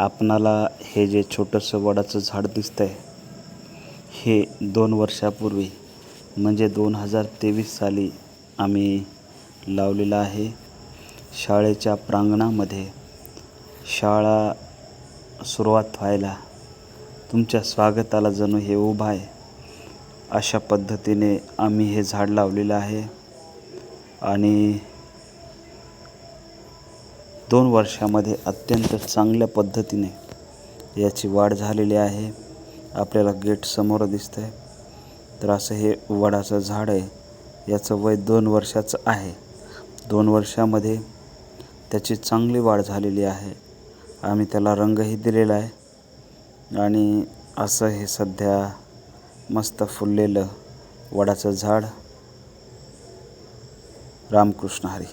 आपणाला हे जे छोटंसं वडाचं झाड दिसतं आहे हे दोन वर्षापूर्वी म्हणजे दोन हजार तेवीस साली आम्ही लावलेलं आहे. शाळेच्या प्रांगणामध्ये शाळा सुरुवात व्हायला तुमच्या स्वागताला जणू हे उभं आहे. अशा पद्धतीने आम्ही हे झाड लावलेलं आहे. आणि दोन वर्षामध्ये अत्यंत चांगल्या पद्धतीने याची वाढ झालेली आहे. आपल्याला गेट समोर दिसतं आहे तर असं हे वडाचं झाड आहे. याचं वय दोन वर्षाचं आहे. दोन वर्षामध्ये त्याची चांगली वाढ झालेली आहे. आम्ही त्याला रंगही दिलेला आहे. आणि असं हे सध्या मस्त फुललेलं वडाचं झाड. रामकृष्ण हरी.